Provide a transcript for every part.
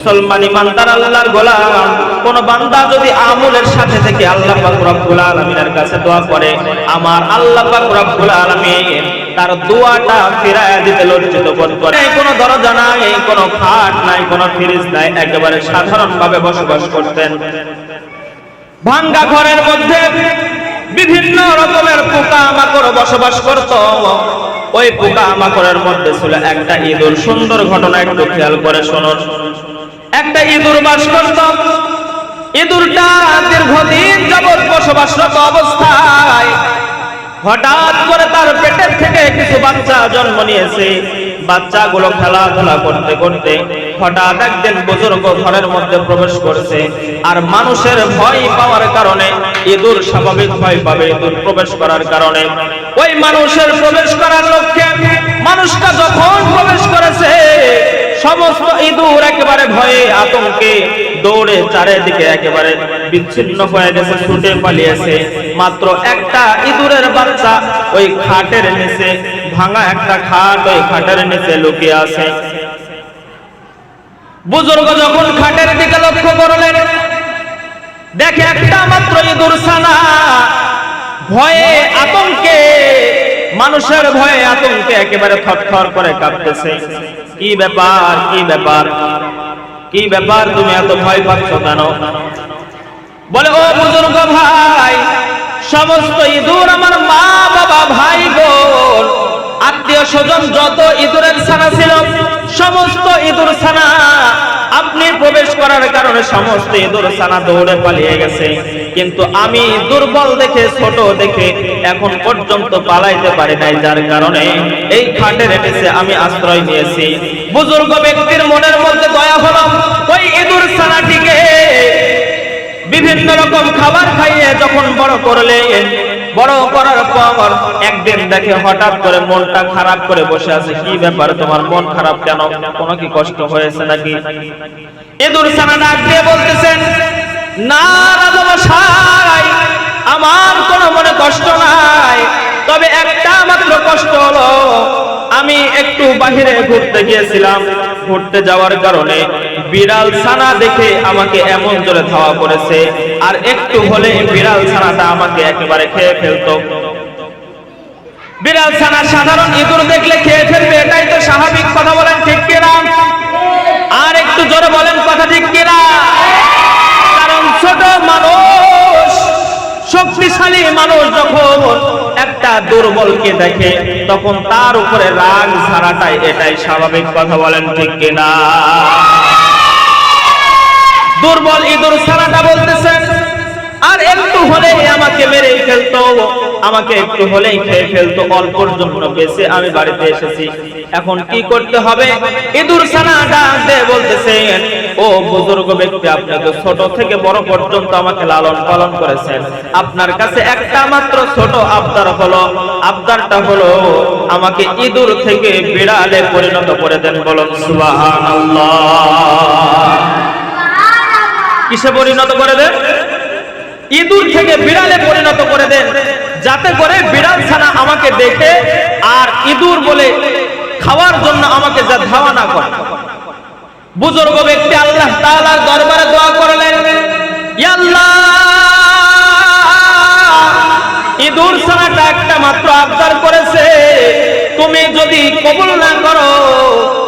মুসলমান ইমানদার আল্লাহর গোলাম। কোন বান্দা যদি আমলের সাথে থেকে আল্লাহ আলামিনের কাছে দোয়া করে, আমার আল্লাহ আলামিন তার দোয়াটা দিতে লজ্জিত বোধ করে। দরজা নাই খাট নাই নাই, একেবারে সাধারণ ভাবে বসবাস করতেন। ভাঙ্গা ঘরের মধ্যে বিভিন্ন রকমের পোকা মাকড় বসবাস করত। ওই পোকা মাকড়ের মধ্যে ছিল একটা ইঁদুর। সুন্দর ঘটনা একটু খেয়াল করে শুনুন। একটা ইঁদুর বাস করত। ইঁদুরটা দীর্ঘদিন যাবৎ বসবাসরত অবস্থায়। হঠাৎ করে তার পেটের থেকে কিছু বাচ্চা জন্ম নিয়েছে। বাচ্চাগুলো খেলাধুলা করতে করতে হঠাৎ একদিন বুজুর্গ ঘরের মধ্যে প্রবেশ করছে। আর মানুষের ভয় পাওয়ার কারণে ইঁদুর স্বাভাবিক ভয় পাবে ইঁদুর প্রবেশ করার কারণে। ওই মানুষের প্রবেশ করার লক্ষ্যে মানুষটা যখন প্রবেশ করেছে সমস্ত ইঁদুর একেবারে ভয়ে আতঙ্কে দৌড়ে চারিদিকে একেবারে বিচ্ছিন্ন হয়ে গেছে, ছুটে পালিয়েছে। মাত্র একটা ইঁদুরের বাচ্চা ওই খাটের নিচে, ভাঙা একটা খাট ওই খাটের নিচে লুকিয়ে আছে। বুজুর্গ যখন খাটের দিকে লক্ষ্য করলেন, দেখে একটা মাত্র ইঁদুর ছানা ভয়ে আতঙ্কে, মানুষের ভয়ে আতঙ্কে একেবারে থরথর করে কাঁপতেছে। কি ব্যাপার কি ব্যাপার? কি ব্যাপার তুমি এত ভয় পাচ্ছ কেন? বলে, ও বুজুর্গ ভাই, সমস্ত ইঁদুর আমার মা বাবা ভাই বোন আত্মীয় স্বজন যত ইঁদুরের ছানা ছিল, সমস্ত ইঁদুর ছানা করার কারণে সমস্ত ইঁদুর ছানা দৌড়ে পালিয়ে গেছে। কিন্তু আমি দুর্বল দেখে, ছোট দেখে এখন পর্যন্ত পালাইতে পারি নাই, যার কারণে এই খাটের নিচে আমি আশ্রয় নিয়েছি। বুজুর্গ ব্যক্তির মনের মধ্যে দয়া হলো ওই ইঁদুর ছানাটিকে বিভিন্ন রকম খাবার খাইয়ে যখন বড় করলে, বড় করার পর একদিন দেখে হঠাৎ করে মনটা খারাপ করে বসে আছে। কি ব্যাপার, তোমার মন খারাপ কেন? কোনো কি কষ্ট হয়েছে নাকি? ইঁদুর ছানা ডাক দিয়ে বলতেছেন, না রাজামশাই আমার কোনো মনে কষ্ট নাই, তবে একটা মাত্র কষ্ট হলো, আমি একটু বাহিরে ঘুরতে গিয়েছিলাম। ঘুরতে যাওয়ার কারণে বিড়াল ছানা দেখে আমাকে এমন জোরে ধাওয়া করেছে, আর একটু হলে বিড়াল ছানাটা আমাকে একেবারে খেয়ে ফেলতো। বিড়াল ছানা সাধারণ ইঁদুর দেখলে খেয়ে ফেলবে, এটাই তো স্বাভাবিক, কথা বলেন ঠিক কিনা? আর একটু জোরে বলেন কথা ঠিক কিনা? কারণ ছোট মানুষ, শক্তিশালী মানুষ যখন একটা দুর্বলকে দেখে, তখন তার উপরে রাগ ছাড়াটাই এটাই স্বাভাবিক কথা বলেন ঠিক কিনা? দুর্বল ইঁদুর ছাড়াটা বলতেছেন আর একটু হলেই আমাকে মেরে ফেলতো। আমাকে একটু হলেই খেয়ে ফেলতো। অল্পর জন্য বেঁচে আমি বাড়িতে এসেছি। এখন কি করতে হবে? ইঁদুর ছানা ডাক দিয়ে বলতেছেন ও বুজুর্গ ব্যক্তি, আপনি তো ছোট থেকে বড় পর্যন্ত আমাকে লালন পালন করেছেন। আপনার কাছে একটা মাত্র ছোট আবদার হলো। আবদারটা হলো, আমাকে ইঁদুর থেকে বিড়ালে পরিণত করে দেন বলুন, সুবহানাল্লাহ। কিসে পরিণত করে দেন? ইঁদুর থেকে বিড়ালে পরিণত করে দেন। যাতে করে বিড়াল ছানা আমাকে দেখে আর ইঁদুর বলে খাওয়ার জন্য আমাকে যা ধাওয়া না করে। বুজুর্গ ব্যক্তি আল্লাহ তাআলার দরবারে দোয়া করলেন ইয়া আল্লাহ ইঁদুর ছানাটা একটা মাত্র আবদার করেছে। তুমি যদি কবুল না করো,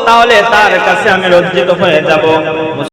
তাহলে তার কাছে আমি লজ্জিত হয়ে যাব।